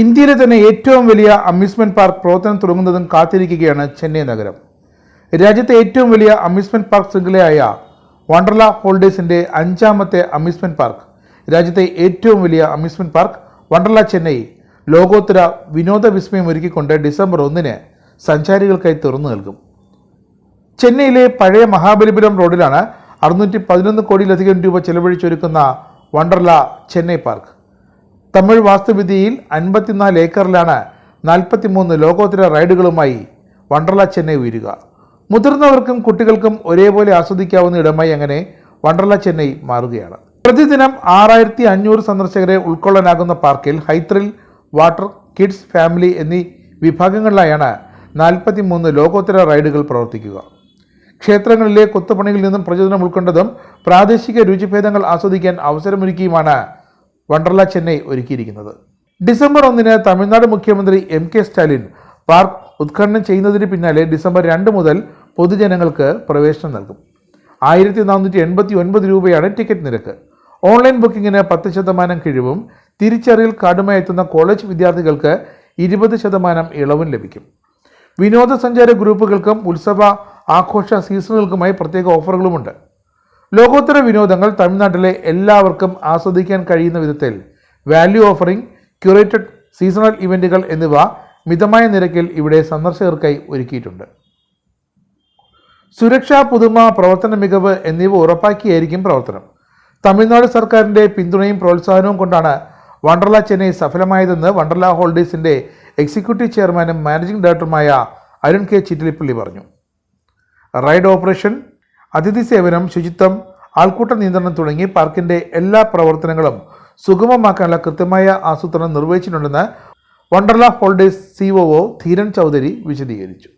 ഇന്ത്യയിലെ തന്നെ ഏറ്റവും വലിയ അമ്യൂസ്മെന്റ് പാർക്ക് പ്രവർത്തനം തുടങ്ങുന്നതും കാത്തിരിക്കുകയാണ് ചെന്നൈ നഗരം. രാജ്യത്തെ ഏറ്റവും വലിയ അമ്യൂസ്മെന്റ് പാർക്ക് ശൃംഖലയായ വണ്ടർല ഹോളിഡേസിന്റെ അഞ്ചാമത്തെ അമ്യൂസ്മെന്റ് പാർക്ക് രാജ്യത്തെ ഏറ്റവും വലിയ അമ്യൂസ്മെന്റ് പാർക്ക് വണ്ടർല ചെന്നൈ. ലോകോത്തര വിനോദ വിസ്മയം ഒരുക്കിക്കൊണ്ട് ഡിസംബർ ഒന്നിന് സഞ്ചാരികൾക്കായി തുറന്നു നൽകും. ചെന്നൈയിലെ പഴയ മഹാബലിപുരം റോഡിലാണ് അറുന്നൂറ്റി പതിനൊന്ന് കോടിയിലധികം രൂപ ചെലവഴിച്ചൊരുക്കുന്ന വണ്ടർല ചെന്നൈ പാർക്ക് തമിഴ് വാസ്തുവിദ്യയിൽ അൻപത്തിനാല് ഏക്കറിലാണ് നാൽപ്പത്തിമൂന്ന് ലോകോത്തര റൈഡുകളുമായി വണ്ടർല ചെന്നൈ ഉയരുക. മുതിർന്നവർക്കും കുട്ടികൾക്കും ഒരേപോലെ ആസ്വദിക്കാവുന്ന ഇടമായി അങ്ങനെ വണ്ടർല ചെന്നൈ മാറുകയാണ്. പ്രതിദിനം ആറായിരത്തി അഞ്ഞൂറ് സന്ദർശകരെ ഉൾക്കൊള്ളാനാകുന്ന പാർക്കിൽ ഹൈത്രിൽ വാട്ടർ കിഡ്സ് ഫാമിലി എന്നീ വിഭാഗങ്ങളിലായാണ് നാൽപ്പത്തിമൂന്ന് ലോകോത്തര റൈഡുകൾ പ്രവർത്തിക്കുക. ക്ഷേത്രങ്ങളിലെ കൊത്തുപണികളിൽ നിന്നും പ്രചോദനം ഉൾക്കൊണ്ടതും പ്രാദേശിക രുചിഭേദങ്ങൾ ആസ്വദിക്കാൻ അവസരമൊരുക്കിയുമാണ് വണ്ടർല ചെന്നൈ ഒരുക്കിയിരിക്കുന്നത്. ഡിസംബർ ഒന്നിന് തമിഴ്നാട് മുഖ്യമന്ത്രി എം കെ സ്റ്റാലിൻ പാർക്ക് ഉദ്ഘാടനം ചെയ്യുന്നതിന് പിന്നാലെ ഡിസംബർ രണ്ട് മുതൽ പൊതുജനങ്ങൾക്ക് പ്രവേശനം നൽകും. ആയിരത്തി നാനൂറ്റി എൺപത്തി ഒൻപത് രൂപയാണ് ടിക്കറ്റ് നിരക്ക്. ഓൺലൈൻ ബുക്കിങ്ങിന് പത്ത് ശതമാനം കിഴിവും തിരിച്ചറിയൽ കാർഡുമായി എത്തുന്ന കോളേജ് വിദ്യാർത്ഥികൾക്ക് ഇരുപത് ശതമാനം ഇളവും ലഭിക്കും. വിനോദസഞ്ചാര ഗ്രൂപ്പുകൾക്കും ഉത്സവ ആഘോഷ സീസണുകൾക്കുമായി പ്രത്യേക ഓഫറുകളുമുണ്ട്. ലോകോത്തര വിനോദങ്ങൾ തമിഴ്നാട്ടിലെ എല്ലാവർക്കും ആസ്വദിക്കാൻ കഴിയുന്ന വിധത്തിൽ വാല്യൂ ഓഫറിംഗ് ക്യൂറേറ്റഡ് സീസണൽ ഇവന്റുകൾ എന്നിവ മിതമായ നിരക്കിൽ ഇവിടെ സന്ദർശകർക്കായി ഒരുക്കിയിട്ടുണ്ട്. സുരക്ഷാ പുതുമ പ്രവർത്തന മികവ് എന്നിവ ഉറപ്പാക്കിയായിരിക്കും പ്രവർത്തനം. തമിഴ്നാട് സർക്കാരിന്റെ പിന്തുണയും പ്രോത്സാഹനവും കൊണ്ടാണ് വണ്ടർല ചെന്നൈ സഫലമായതെന്ന് വണ്ടർല ഹോൾഡേഴ്സിന്റെ എക്സിക്യൂട്ടീവ് ചെയർമാനും മാനേജിംഗ് ഡയറക്ടറുമായ അരുൺ കെ ചിറ്റിലിപ്പള്ളി പറഞ്ഞു. റൈഡ് ഓപ്പറേഷൻ അതിഥി സേവനം ശുചിത്വം ആൾക്കൂട്ട നിയന്ത്രണം തുടങ്ങി പാർക്കിന്റെ എല്ലാ പ്രവർത്തനങ്ങളും സുഗമമാക്കാനുള്ള കൃത്യമായ ആസൂത്രണം നിർവഹിച്ചിട്ടുണ്ടെന്ന് വണ്ടർല ഹോളിഡേസ് സിഒഒ ധീരൻ ചൗധരി വിശദീകരിച്ചു.